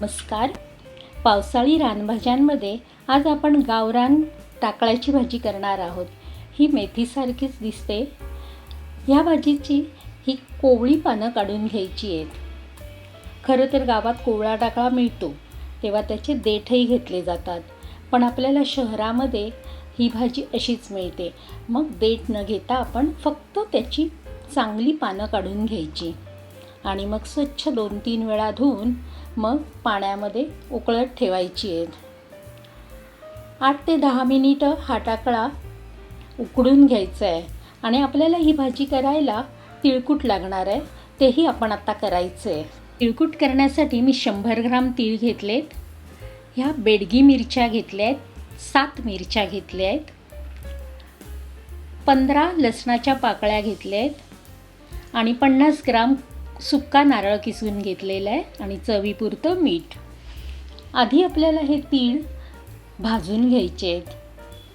नमस्कार. पावसाळी रानभाज्यांमध्ये आज आपण गावरान टाकळ्याची भाजी करणार आहोत. ही मेथीसारखीच दिसते. ह्या भाजीची ही कोवळी पानं काढून घ्यायची आहेत. खरं तर गावात कोवळा टाकळा मिळतो तेव्हा त्याचे देठही घेतले जातात. पण आपल्याला शहरामध्ये ही भाजी अशीच मिळते. मग देठ न घेता आपण फक्त त्याची चांगली पानं काढून घ्यायची. आणि मग स्वच्छ दोन तीन वेळा धुवून मग पाण्यामध्ये उकळत ठेवायची आहेत. आठ ते दहा मिनिटं हा टाकळा उकडून घ्यायचा आहे. आणि आपल्याला ही भाजी करायला तिळकूट लागणार आहे. तेही आपण आता करायचं आहे. तिळकूट करण्यासाठी मी शंभर ग्राम तीळ घेतलेत. ह्या बेडगी मिरच्या घेतल्या आहेत सात मिरच्या घेतल्या आहेत पंधरा लसणाच्या पाकळ्या घेतल्या आहेत आणि पन्नास ग्राम सुक्का नारळ किसून घेतलेला आहे आणि चवीपुरतं मीठ. आधी आपल्याला हे तीळ भाजून घ्यायचे आहेत.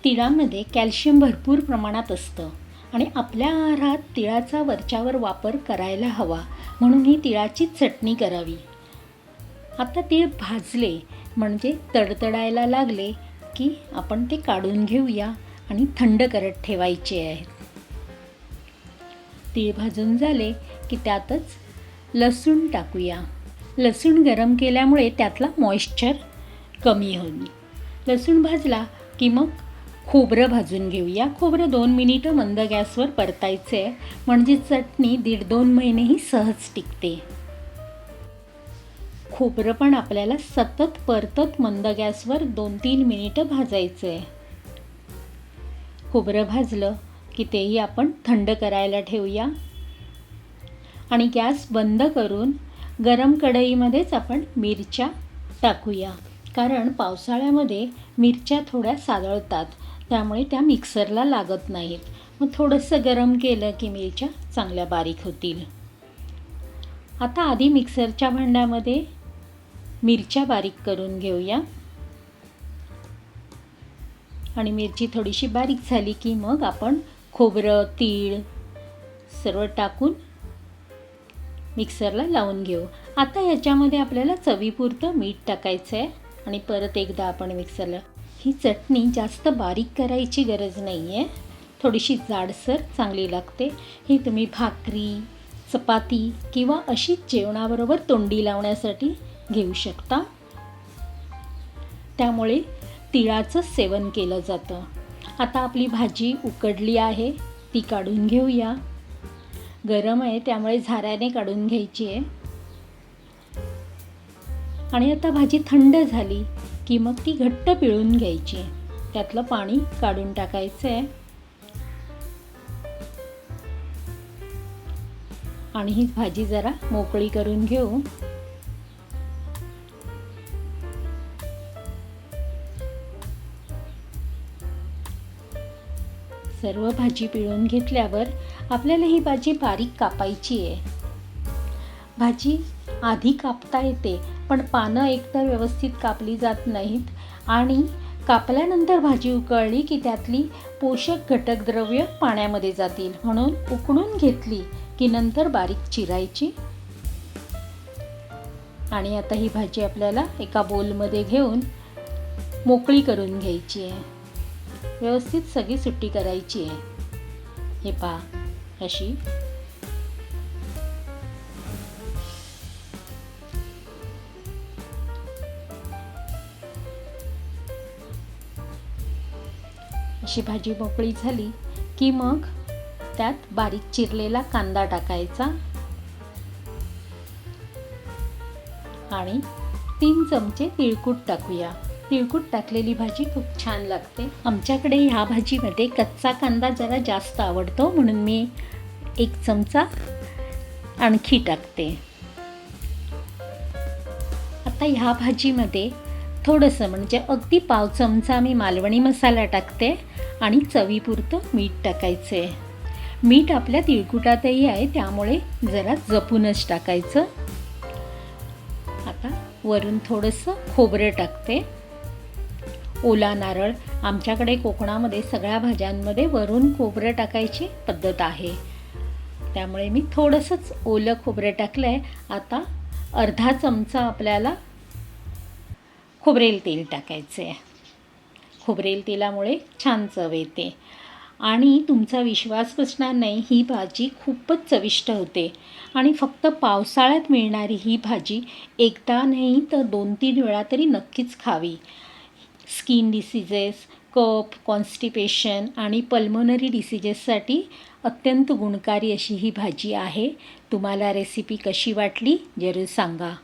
तिळामध्ये कॅल्शियम भरपूर प्रमाणात असतं आणि आपल्या आहारात तिळाचा वरच्यावर वापर करायला हवा म्हणून ही तिळाची चटणी करावी. आता तीळ भाजले म्हणजे तडतडायला लागले की आपण ते काढून घेऊया आणि थंड करत ठेवायचे आहेत. तीळ भाजून झाले की त्यातच लसूण टाकूया. लसूण गरम केल्यामुळे त्यातला मॉइश्चर कमी होईल. लसूण भाजला की मग खोबरं भाजून घेऊया. खोबरं दोन मिनिटं मंद गॅसवर परतायचं आहे. म्हणजे चटणी दीड दोन महिनेही सहज टिकते. खोबरं पण आपल्याला सतत परतत मंद गॅसवर दोन तीन मिनिटं भाजायचं आहे. खोबरं भाजलं की तेही आपण थंड करायला ठेवूया. आणि गॅस बंद करून गरम कढईमध्येच आपण मिरच्या टाकूया. कारण पावसाळ्यामध्ये मिरच्या थोड्या सादळतात. त्यामुळे त्या मिक्सरला लागत नाहीत. मग थोडंसं गरम केलं की मिरच्या चांगल्या बारीक होतील. आता आधी मिक्सरच्या भांड्यामध्ये मिरच्या बारीक करून घेऊया. आणि मिरची थोडीशी बारीक झाली की मग आपण खोबरं तीळ सर्व टाकून मिक्सरला लावून घेऊ. आता याच्यामध्ये आपल्याला चवीपुरतं मीठ टाकायचं आहे आणि परत एकदा आपण मिक्सरला ही चटणी जास्त बारीक करायची गरज नाही आहे थोडीशी जाडसर चांगली लागते. ही तुम्ही भाकरी चपाती किंवा अशीच जेवणाबरोबर तोंडी लावण्यासाठी घेऊ शकता. त्यामुळे तिळाचं सेवन केलं जातं. आता आपली भाजी उकडली आहे. ती काढून घेऊया. गरम आहे त्यामुळे झाऱ्याने काढून घ्यायची आहे. आणि आता भाजी थंड झाली की मग ती घट्ट पिळून घ्यायची त्यातलं पाणी काढून टाकायचं आहे. आणि ही भाजी जरा मोकळी करून घेऊ. सर्व भाजी पिळून घेतल्यावर आपल्याला ही भाजी बारीक कापायची आहे. भाजी आधी कापता येते पण पानं एकतर व्यवस्थित कापली जात नाहीत आणि कापल्यानंतर भाजी उकळली की त्यातली पोषक घटक द्रव्य पाण्यामध्ये जातील. म्हणून उकळून घेतली की नंतर बारीक चिरायची. आणि आता ही भाजी आपल्याला एका बोलमध्ये घेऊन मोकळी करून घ्यायची आहे. व्यवस्थित सगळी सुट्टी करायची आहे. हे पहा अशी. अशी भाजी मोकळी झाली की मग त्यात बारीक चिरलेला कांदा टाकायचा आणि तीन चमचे तिळकूट टाकूया. तिळकूट टाकलेली भाजी खूप छान लागते. आमच्याकडे ह्या भाजीमध्ये कच्चा कांदा जरा जास्त आवडतो म्हणून मी एक चमचा आणखी टाकते. आता ह्या भाजीमध्ये थोडंसं म्हणजे अगदी पाव चमचा मी मालवणी मसाला टाकते आणि चवीपुरतं मीठ टाकायचं. आहे मीठ आपल्या तिळकुटातही आहे त्यामुळे जरा जपूनच टाकायचं. आता वरून थोडंसं खोबरं टाकते. ओला नारळ आमच्याकडे कोकणामध्ये सगळ्या भाज्यांमध्ये वरून खोबरं टाकायची पद्धत आहे. त्यामुळे मी थोडंसंच ओलं खोबरं टाकलं आहे आता अर्धा चमचा आपल्याला खोबरेल तेल टाकायचे आहे खोबरेल तेलामुळे छान चव येते. आणि तुमचा विश्वास बसणार नाही ही भाजी खूपच चविष्ट होते. आणि फक्त पावसाळ्यात मिळणारी ही भाजी एकदा नाही तर दोन तीन वेळा तरी नक्कीच खावी. स्किन डिसिजेस कफ कॉन्स्टिपेशन आणि पल्मोनरी डिसिजेससाठी अत्यंत गुणकारी अशी ही भाजी आहे. तुम्हाला रेसिपी कशी वाटली? जरूर सांगा.